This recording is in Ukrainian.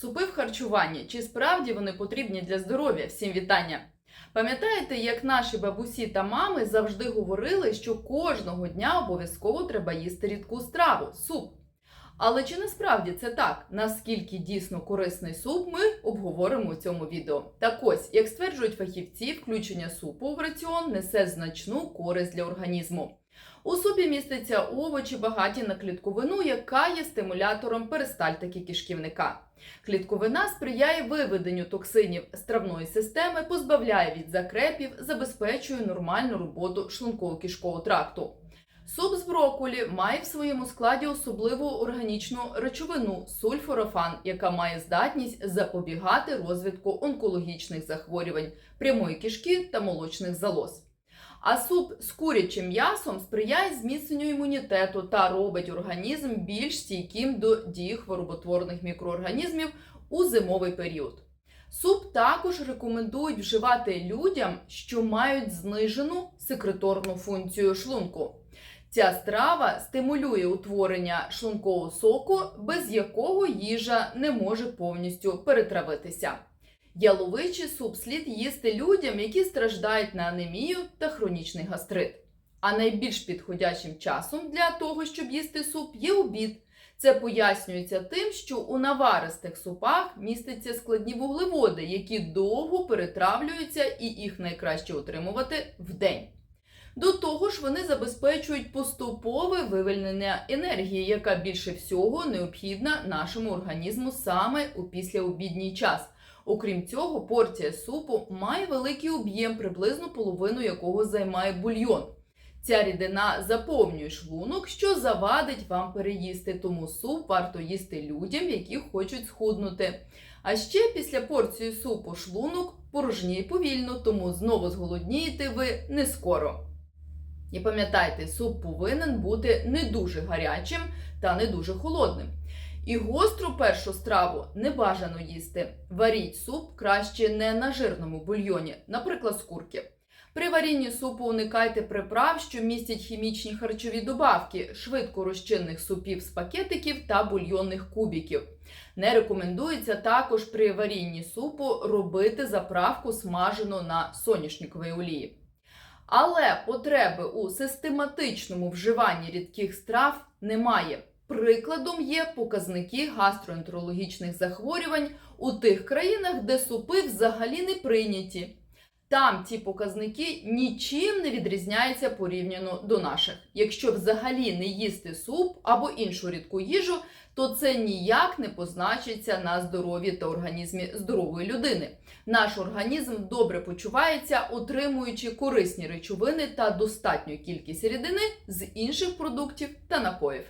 Супи в харчуванні. Чи справді вони потрібні для здоров'я? Всім вітання! Пам'ятаєте, як наші бабусі та мами завжди говорили, що кожного дня обов'язково треба їсти рідку страву суп. Але чи насправді це так? Наскільки дійсно корисний суп, ми обговоримо у цьому відео. Так ось, як стверджують фахівці, включення супу в раціон несе значну користь для організму. У супі містяться овочі, багаті на клітковину, яка є стимулятором перистальтики кишківника. Клітковина сприяє виведенню токсинів з травної системи, позбавляє від закрепів, забезпечує нормальну роботу шлунково-кишкового тракту. Суп з брокколі має в своєму складі особливу органічну речовину сульфорофан, яка має здатність запобігати розвитку онкологічних захворювань прямої кишки та молочних залоз. А суп з курячим м'ясом сприяє зміцненню імунітету та робить організм більш стійким до дії хвороботворних мікроорганізмів у зимовий період. Суп також рекомендують вживати людям, що мають знижену секреторну функцію шлунку. Ця страва стимулює утворення шлункового соку, без якого їжа не може повністю перетравитися. Яловичий суп слід їсти людям, які страждають на анемію та хронічний гастрит. А найбільш підходячим часом для того, щоб їсти суп, є обід. Це пояснюється тим, що у наваристих супах містяться складні вуглеводи, які довго перетравлюються, і їх найкраще отримувати вдень. До того ж, вони забезпечують поступове вивільнення енергії, яка більше всього необхідна нашому організму саме у післяобідній час. Окрім цього, порція супу має великий об'єм, приблизно половину якого займає бульйон. Ця рідина заповнює шлунок, що завадить вам переїсти, тому суп варто їсти людям, які хочуть схуднути. А ще після порції супу шлунок порожніє повільно, тому знову зголоднієте ви не скоро. І пам'ятайте, суп повинен бути не дуже гарячим та не дуже холодним. І гостру першу страву не бажано їсти. Варіть суп краще не на жирному бульйоні, наприклад, з курки. При варінні супу уникайте приправ, що містять хімічні харчові добавки, швидко розчинних супів з пакетиків та бульйонних кубіків. Не рекомендується також при варінні супу робити заправку смажену на соняшниковій олії. Але потреби у систематичному вживанні рідких страв немає. Прикладом є показники гастроентерологічних захворювань у тих країнах, де супи взагалі не прийняті. Там ці показники нічим не відрізняються порівняно до наших. Якщо взагалі не їсти суп або іншу рідку їжу, то це ніяк не позначиться на здоров'ї та організмі здорової людини. Наш організм добре почувається, отримуючи корисні речовини та достатню кількість рідини з інших продуктів та напоїв.